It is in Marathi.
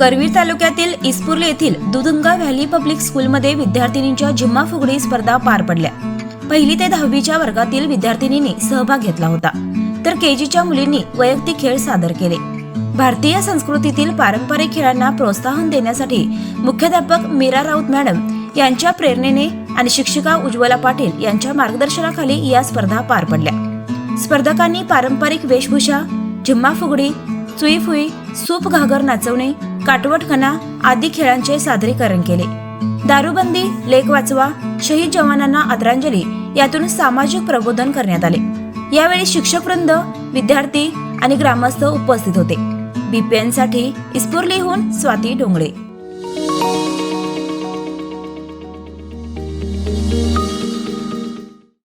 करवीर तालुक्यातील इस्पुर्ले येथील दुदुंगा व्हॅली पब्लिक स्कूलमध्ये विद्यार्थिनींच्या जिम्मा फुगडी स्पर्धा पार पडल्या. पहिली ते दहावीच्या वर्गातील विद्यार्थिनींनी सहभाग घेतला होता. तर केजीच्या मुलींनी वैयक्तिक खेळ सादर केले. भारतीय संस्कृतीतील पारंपरिक खेळांना प्रोत्साहन देण्यासाठी मुख्याध्यापक मीरा राऊत मॅडम यांच्या प्रेरणेने आणि शिक्षिका उज्ज्वला पाटील यांच्या मार्गदर्शनाखाली या स्पर्धा पार पडल्या. स्पर्धकांनी पारंपरिक वेशभूषा झिम्मा फुगडी चुईफुई सूप घागर नाचवणे काटवटखना आदी खेळांचे सादरीकरण केले. दारूबंदी लेख वाचवा शहीद जवानांना आदरांजली यातून सामाजिक प्रबोधन करण्यात आले. यावेळी शिक्षक वृंद विद्यार्थी आणि ग्रामस्थ उपस्थित होते. बीपीएनसाठी इस्पुर्लीहून स्वाती डोंगळे